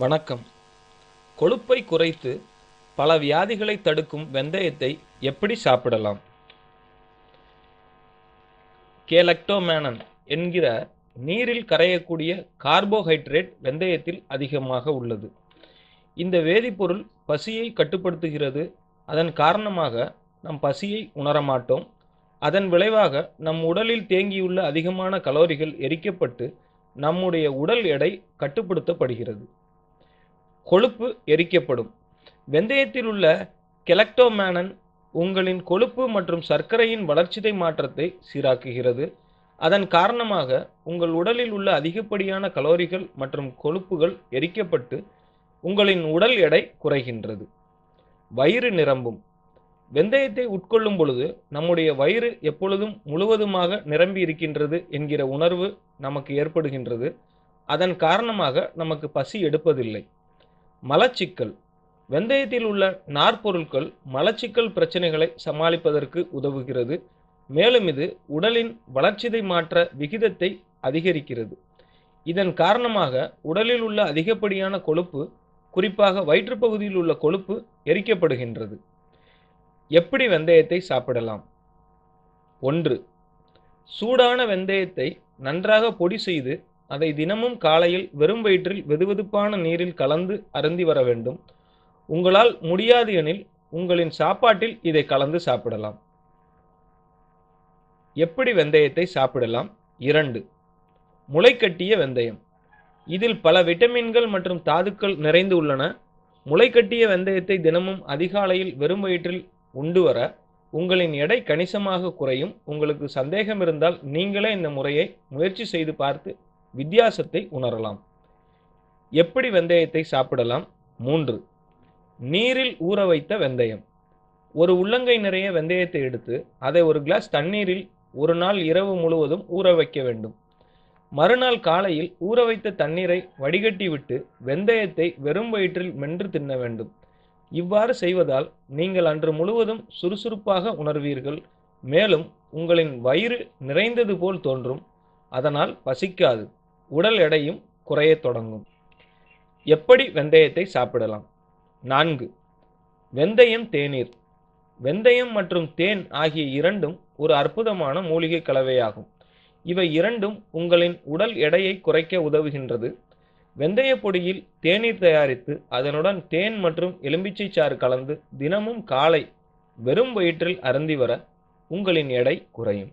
வணக்கம். கொழுப்பை குறைத்து பல வியாதிகளை தடுக்கும் வெந்தயத்தை எப்படி சாப்பிடலாம்? கேலக்டோமேனன் என்கிற நீரில் கரையக்கூடிய கார்போஹைட்ரேட் வெந்தயத்தில் அதிகமாக உள்ளது. இந்த வேதிப்பொருள் பசியை கட்டுப்படுத்துகிறது. அதன் காரணமாக நம் பசியை உணரமாட்டோம் அதன் விளைவாக நம் உடலில் தேங்கியுள்ள அதிகமான கலோரிகள் எரிக்கப்பட்டு நம்முடைய உடல் எடை கட்டுப்படுத்தப்படுகிறது. கொழுப்பு எரிக்கப்படும். வெந்தயத்தில் உள்ள கெலக்டோமேனன் உங்களின் கொழுப்பு மற்றும் சர்க்கரையின் வளர்ச்சிதை மாற்றத்தை சீராக்குகிறது. அதன் காரணமாக உங்கள் உடலில் உள்ள அதிகப்படியான கலோரிகள் மற்றும் கொழுப்புகள் எரிக்கப்பட்டு உங்களின் உடல் எடை குறைகின்றது. வயிறு நிரம்பும். வெந்தயத்தை உட்கொள்ளும் பொழுது நம்முடைய வயிறு எப்பொழுதும் முழுவதுமாக நிரம்பி இருக்கின்றது என்கிற உணர்வு நமக்கு ஏற்படுகின்றது. அதன் காரணமாக நமக்கு பசி எடுப்பதில்லை. மலச்சிக்கல். வெந்தயத்தில் உள்ள நார்ப்பொருட்கள் மலச்சிக்கல் பிரச்சனைகளை சமாளிப்பதற்கு உதவுகிறது. மேலும் இது உடலின் வளர்ச்சிதை மாற்ற விகிதத்தை அதிகரிக்கிறது. இதன் காரணமாக உடலில் உள்ள அதிகப்படியான கொழுப்பு குறிப்பாக வயிற்றுப்பகுதியில் உள்ள கொழுப்பு எரிக்கப்படுகின்றது. எப்படி வெந்தயத்தை சாப்பிடலாம்? ஒன்று சூடான வெந்தயத்தை நன்றாக பொடி செய்து அதை தினமும் காலையில் வெறும் வயிற்றில் வெதுவெதுப்பான நீரில் கலந்து அருந்தி வர வேண்டும். உங்களால் முடியாது எனில் உங்களின் சாப்பாட்டில் இதை கலந்து சாப்பிடலாம். எப்படி வெந்தயத்தை சாப்பிடலாம்? இரண்டு முளைக்கட்டிய வெந்தயம். இதில் பல விட்டமின்கள் மற்றும் தாதுக்கள் நிறைந்து உள்ளன. முளைக்கட்டிய வெந்தயத்தை தினமும் அதிகாலையில் வெறும் வயிற்றில் உண்டு வர உங்களின் எடை கணிசமாக குறையும். உங்களுக்கு சந்தேகம் இருந்தால் நீங்களே இந்த முறையை முயற்சி செய்து பார்த்து வித்தியாசத்தை உணரலாம். எப்படி வெந்தயத்தை சாப்பிடலாம்? மூன்று. நீரில் ஊற வைத்த வெந்தயம். ஒரு உள்ளங்கை நிறைய வெந்தயத்தை எடுத்து அதை ஒரு கிளாஸ் தண்ணீரில் ஒரு நாள் இரவு முழுவதும் ஊற வைக்க வேண்டும். மறுநாள் காலையில் ஊற வைத்த தண்ணீரை வடிகட்டி விட்டு வெந்தயத்தை வெறும் வயிற்றில் மென்று தின்ன வேண்டும். இவ்வாறு செய்வதால் நீங்கள் அன்று முழுவதும் சுறுசுறுப்பாக உணர்வீர்கள். மேலும் உங்களின் வயிறு நிறைந்தது போல் தோன்றும். அதனால் பசிக்காது. உடல் எடையும் குறையத் தொடங்கும். எப்படி வெந்தயத்தை சாப்பிடலாம்? நான்கு. வெந்தயம் தேநீர். வெந்தயம் மற்றும் தேன் ஆகிய இரண்டும் ஒரு அற்புதமான மூலிகை கலவையாகும். இவை இரண்டும் உங்களின் உடல் எடையை குறைக்க உதவுகின்றது. வெந்தய பொடியில் தேநீர் தயாரித்து அதனுடன் தேன் மற்றும் எலும்பிச்சை சாறு கலந்து தினமும் காலை வெறும் வயிற்றில் அருந்தி வர உங்களின் எடை குறையும்.